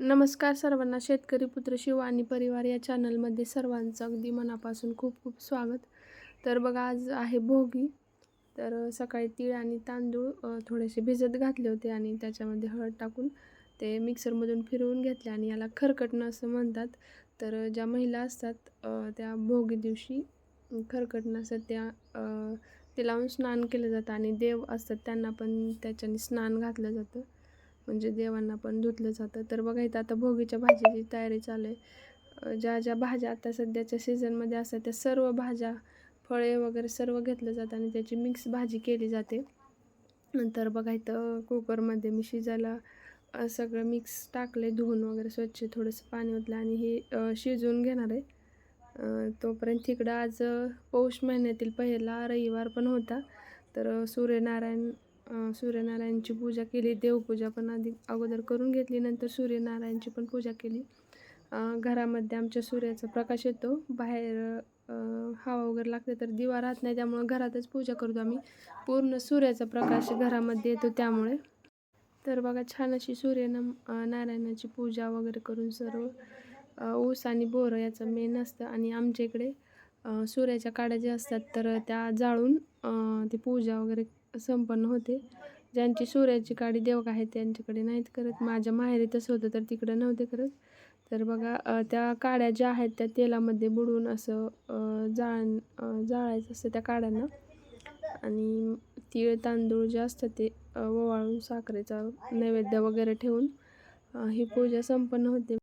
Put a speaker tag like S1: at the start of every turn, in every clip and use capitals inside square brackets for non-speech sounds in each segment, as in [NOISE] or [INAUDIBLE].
S1: नमस्कार सर्वांना. शेतकरी पुत्र शिव आणि परिवार या चॅनलमध्ये सर्वांचं अगदी मनापासून खूप खूप स्वागत. तर बघा आज आहे भोगी. तर सकाळी तीळ आणि तांदूळ थोडेसे भिजत घातले होते आणि त्याच्यामध्ये हळद टाकून ते मिक्सरमधून फिरवून घेतले आणि याला खरकटणं असं म्हणतात. तर ज्या महिला असतात त्या भोगी दिवशी खरकटणं असतात त्या ते लावून स्नान केलं जातं आणि देव असतात त्यांना पण त्याच्याने स्नान घातलं जातं. म्हणजे देवांना पण धुतलं जातं. तर बघा इथं आता भोगीच्या भाजीची तयारी चालू आहे. ज्या ज्या भाज्या आता सध्याच्या सीझनमध्ये असतात त्या सर्व भाज्या फळे वगैरे सर्व घेतलं जातं आणि त्याची मिक्स भाजी केली जाते. नंतर बघा इथं कुकरमध्ये मी शिजायला सगळं मिक्स टाकले धुवून वगैरे स्वच्छ थोडंसं पाणी ओतलं आणि हे शिजवून घेणार आहे. तोपर्यंत तिकडं आज पौष महिन्यातील पहिला रविवार पण होता. तर सूर्यनारायण सूर्यनारायणची पूजा केली. देवपूजा पण आधी अगोदर करून घेतली. नंतर सूर्यनारायणची पण पूजा केली. घरामध्ये आमच्या सूर्याचा प्रकाश येतो. बाहेर हवा वगैरे लागते तर दिवा राहत नाही. त्यामुळे घरातच पूजा करतो आम्ही. पूर्ण सूर्याचा प्रकाश घरामध्ये येतो त्यामुळे. तर बघा छान अशी सूर्यनम नारायणाची पूजा वगैरे करून सर्व ऊस आणि बोरं याचं मेन असतं. आणि आमच्या इकडे सूर्याच्या काड्या ज्या असतात तर त्या जाळून ती पूजा वगैरे संपन्न होते. ज्यांची सूर्याची काडी देवक आहे त्यांच्याकडे नाहीत करत. माझ्या माहेरी तसं होतं तर तिकडं नव्हते करत. तर बघा त्या काड्या ज्या आहेत त्या तेलामध्ये बुडवून असं जाळण जाळायचं असतं त्या काड्यांना. आणि तीळ तांदूळ जे असतं ते ववाळून ओवाळून साखरेचा नैवेद्य वगैरे ठेवून ही पूजा संपन्न होते.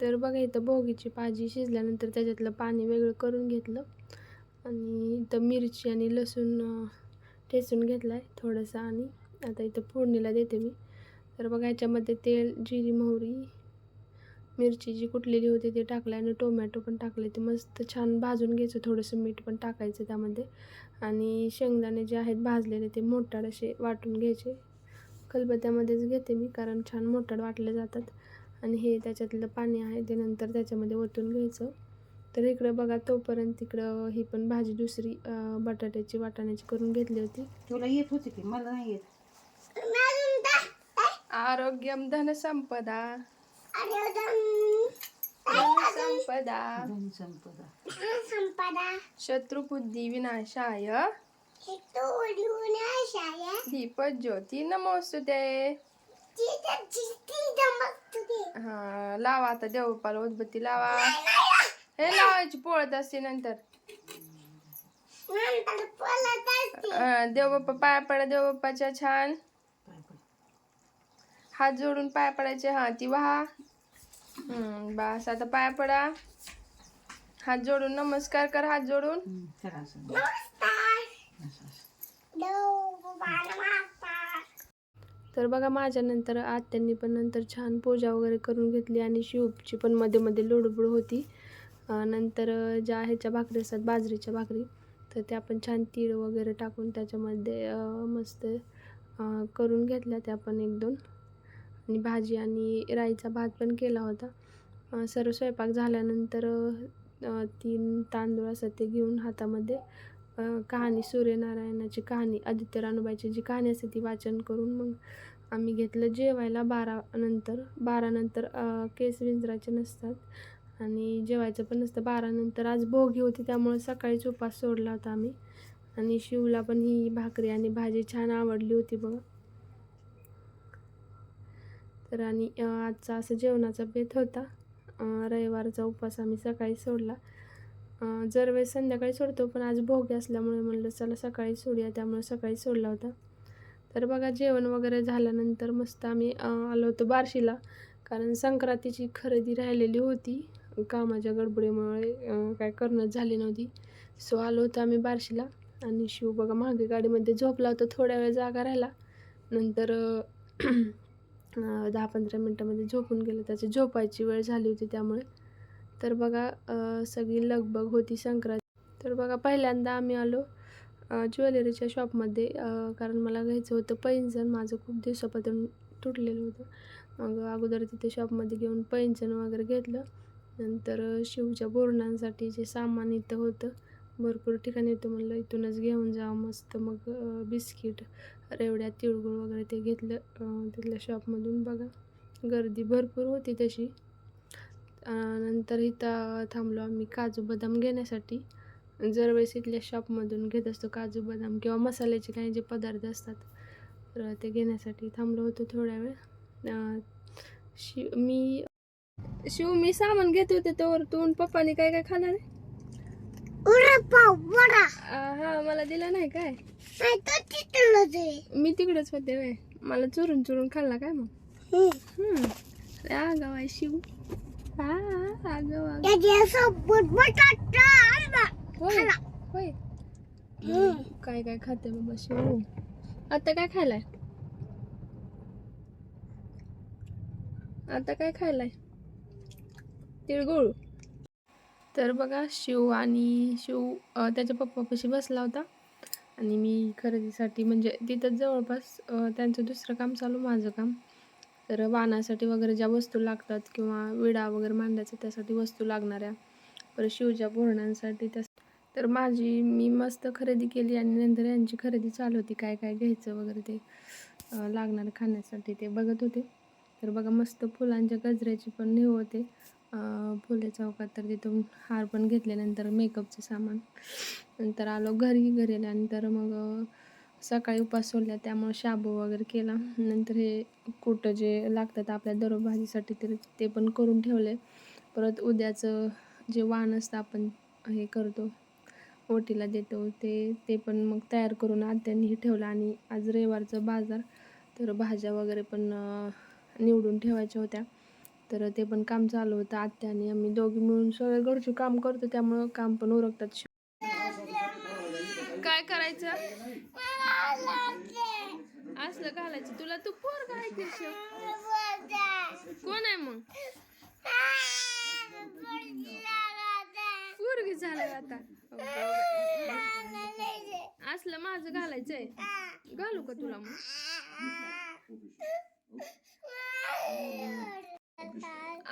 S1: तर बघा इथं भोगीची भाजी शिजल्यानंतर त्याच्यातलं पाणी वेगळं करून घेतलं. आणि इथं मिरची आणि लसूण ठेचून घेतला आहे थोडंसं आणि आता इथं फोडणीला देते मी. तर बघा ह्याच्यामध्ये तेल जिरी मोहरी मिरची जी कुटलेली होती ते टाकलं आणि टोमॅटो पण टाकले ते मस्त छान भाजून घ्यायचं थोडंसं मीठ पण टाकायचं त्यामध्ये. आणि शेंगदाणे जे आहेत भाजलेले ते मोठाड असे वाटून घ्यायचे. खलबत्त्यामध्येच घेते मी कारण छान मोठाड वाटले जातात. आणि हे त्याच्यातलं पाणी आहे ते नंतर त्याच्यामध्ये ओतून घ्यायचं. तर इकडं बघा तोपर्यंत इकडं ही पण भाजी दुसरी बटाट्याची वाटाण्याची करून घेतली होती.
S2: तुला येत होती की? मला नाही येत.
S1: आरोग्यम धन संपदा. संपदा. शत्रुबुद्धी विनाशाय. दीप ज्योती नमोस्तुते. हा लावा आता देवपाला उदबत्ती लावा. हे लावायची पोळत असते नंतर. देवबाप्पा पाया पडा देवबाप्पाच्या छान. हात जोडून पाय पडायचे हा ती वाहा. हम्म, बस आता पाया पडा. हात जोडून नमस्कार कर हात जोडून.
S2: हम्म, करा असं. असं, असं.
S1: तर बघा माझ्यानंतर आत्यांनी पण नंतर छान पूजा वगैरे करून घेतली आणि शिवची पण मध्ये मध्ये लोडबुड होती. नंतर ज्या ह्याच्या भाकरी असतात बाजरीच्या भाकरी तर त्या पण छान तीळ वगैरे टाकून त्याच्यामध्ये मस्त करून घेतल्या त्या पण एक दोन. आणि भाजी आणि राईचा भात पण केला होता. सर्व स्वयंपाक झाल्यानंतर तीन तांदूळ असतात ते घेऊन हातामध्ये कहाणी सूर्यनारायणाची कहाणी आदित्य रानूबाईची जी कहाणी असते ती वाचन करून मग आम्ही घेतलं जेवायला बारा नंतर बारा नंतर केस विंजराचे नसतात आणि जेवायचं पण नसतं. बारा नंतर आज भोगी होती त्यामुळे सकाळीच उपास सोडला होता आम्ही आणि शिवला पण ही भाकरी आणि भाजी छान आवडली होती बघा. तर आणि आजचा असं जेवणाचा बेत होता. रविवारचा उपवास आम्ही सकाळी सोडला. जर वेळेस संध्याकाळी सोडतो पण आज भोगे असल्यामुळे म्हणलं चला सकाळी सोडूया त्यामुळे सकाळी सोडला होता. तर बघा जेवण वगैरे झाल्यानंतर मस्त आम्ही आलो होतो बार्शीला कारण संक्रांतीची खरेदी राहिलेली होती. कामाच्या गडबडीमुळे काय करणंच झाली नव्हती. सो आलो होतो आम्ही बार्शीला आणि शिव बघा मागे गाडीमध्ये झोपला होता थोड्या वेळ जागा राहिला. नंतर [CLEARS THROAT] दहा पंधरा मिनटामध्ये झोपून गेलं. त्याची झोपायची वेळ झाली होती त्यामुळे. तर बघा सगळी लगबग होती संक्रांत. तर बघा पहिल्यांदा आम्ही आलो ज्वेलरीच्या शॉपमध्ये कारण मला घ्यायचं होतं पैंजण. माझं खूप दिवसापासून तुटलेलं होतं. मग अगोदर तिथे शॉपमध्ये घेऊन पैंजण वगैरे घेतलं. नंतर शिवच्या बोरणांसाठी जे सामान इथं होतं भरपूर ठिकाणी होतं. म्हणलं इथूनच घेऊन जावं मस्त मग बिस्किट रेवड्या तिळगुळ वगैरे ते घेतलं तिथल्या शॉपमधून. बघा गर्दी भरपूर होती तशी. नंतर इथं थांबलो आम्ही काजू बदाम घेण्यासाठी. दरवेळेस इथल्या शॉपमधून घेत असतो काजू बदाम किंवा मसाल्याचे काही जे पदार्थ असतात तर ते घेण्यासाठी थांबलो होतो थोड्या वेळ. शिव मी शिव मी सामान घेत होते तर तू पप्पाने काय काय खाणार आहे? हा मला दिला नाही काय? मी तिकडेच होते मला चुरून चुरून खाल्ला काय मग? आगाव आहे शिव. काय काय खाते बाबा शिव आता काय खायलाय? आता काय खायलाय? तिळगुळ. तर बघा शिव आणि शिव त्याच्या पप्पापाशी बसला होता. आणि मी खरेदीसाठी म्हणजे तिथंच जवळपास त्यांचं दुसरं काम चालू माझं काम. तर वाहनासाठी वगैरे ज्या वस्तू लागतात किंवा विडा वगैरे मांडायचा त्यासाठी वस्तू लागणाऱ्या परत शिवच्या बोरणांसाठी त्या तर माझी मी मस्त खरेदी केली आणि नंतर यांची खरेदी चालू होती. काय काय घ्यायचं वगैरे ते लागणार खाण्यासाठी ते बघत होते. तर बघा मस्त फुलांच्या गजऱ्याची पण नेव होते. फुले चौकात हो तर तिथून हार पण घेतल्यानंतर मेकअपचं सामान. नंतर आलो घरी घरी आल्यानंतर मग सकाळी उपास सोडला त्यामुळे शाबू वगैरे केला. नंतर हे कुठं जे लागतात आपल्या दररोज भाजीसाठी तर ते पण करून ठेवले. परत उद्याचं जे वाण असतं आपण हे करतो ओटीला देतो ते ते पण मग तयार करून आत्यांनीही ठेवलं. आणि आज रविवारचं बाजार तर भाज्या वगैरे पण निवडून ठेवायच्या होत्या. तर ते पण काम चालू होतं. आत्या आणि आम्ही दोघी मिळून सगळे घरचे काम करतो त्यामुळं काम पण उरकतात. काय करायचं? असलं घालायचं. तुला तू पोर काय कोण आहे मग? पोरगी झालं आता. असलं माझं घालायचंय. घालू का तुला मग?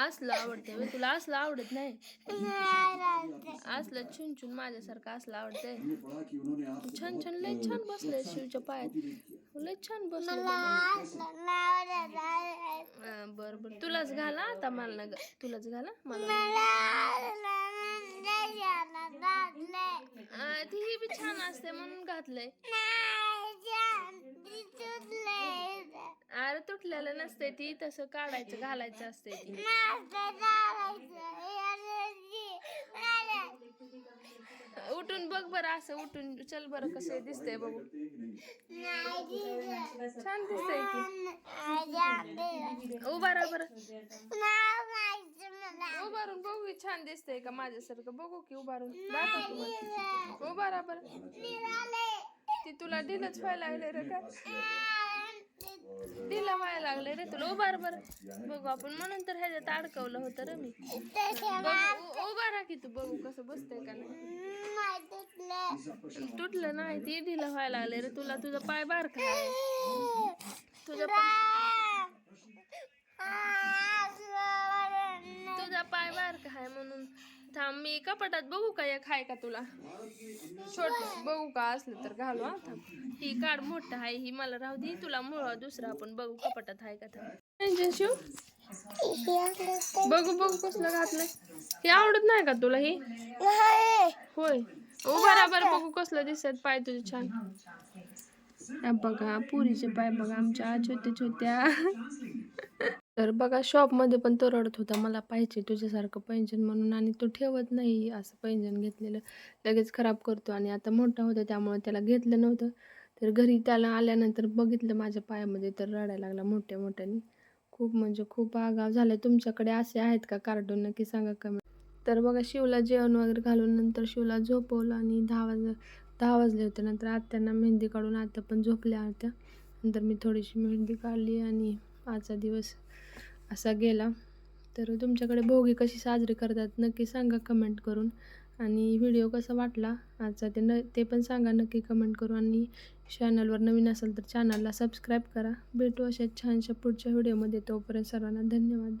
S1: असलं आवडतंय व्हय, तुला असलं आवडत नाही? असलं छुन छुन माझ्यासारखं असलं आवडतंय? छान छान लय छान बसलंय शिवच्या पायात. लय छान बसलं बर बर. तुलाच घाला आता मला तुलाच घाला. मला अं, ती ही बी छान असते म्हणून घातलंय. अरे तुटलेलं नसते ती तसं काढायचं घालायचं असते ती. उठून बघ बरं असं उठून चल बरं कसं दिसतंय बघू. छान दिसतंय की उभा राहा बरं. उभारून बघू छान दिसतंय का माझ्यासारखं. बघू की उभारून दाखव राहा बरं ती तुला ढिलच व्हायला लागले रे का? ढिला व्हायला लागले रे तुला. उभार बरं बघू आपण. म्हणून तर ह्याच्यात अडकवलं होतं रे मी. उभा की तू. बघू कसं बसतंय का नाही. तुटलं नाही ती ढिला व्हायला लागले रे तुला. तुझा पाय बारका आहे. तुझा पाय आहे म्हणून. थांब मी कपाटात बघू का? एक आहे का तुला? छोट बघू का? असलं तर घालू हा थांब. ही काढ मोठं आहे ही मला राहू दे. तुला मुळा दुसरं आपण बघू कपाटात आहे का? थांब. शिव. बघू बघू कसलं घातलंय. हे आवडत नाही का तुला ही? होय. उभा बराबर बघू कसलं दिसत. पाय तुझे छान. बघा पुरीचे पाय बघा आमच्या छोट्या छोट्या तर बघा शॉपमध्ये पण तो रडत होता मला पाहिजे तुझ्यासारखं पैंजण म्हणून आणि तो ठेवत नाही असं पैंजण घेतलेलं. लगेच खराब करतो आणि आता मोठा होता त्यामुळे त्याला घेतलं नव्हतं. तर घरी त्याला आल्यानंतर बघितलं माझ्या पायामध्ये तर रडायला लागला मोठ्या मोठ्याने. खूप म्हणजे खूप आगाव झालाय. तुमच्याकडे असे आहेत का कार्टून? नक्की सांगा कमी तर बघा शिवला जेवण वगैरे घालून नंतर शिवला झोपवलं आणि दहा वाज दहा वाजले होते. नंतर आत्यांना मेहंदी काढून आत्या पण झोपल्या होत्या. नंतर मी थोडीशी मेहंदी काढली आणि आजचा दिवस असा गेला. तर तुमच्याकडे भोगी कशी साजरी करतात नक्की सांगा कमेंट करून. आणि व्हिडिओ कसा वाटला आजचा ते न ते पण सांगा नक्की कमेंट करून. आणि चॅनलवर नवीन असेल तर चॅनलला सबस्क्राईब करा. भेटू अशा छानशा पुढच्या व्हिडिओमध्ये तोपर्यंत सर्वांना धन्यवाद.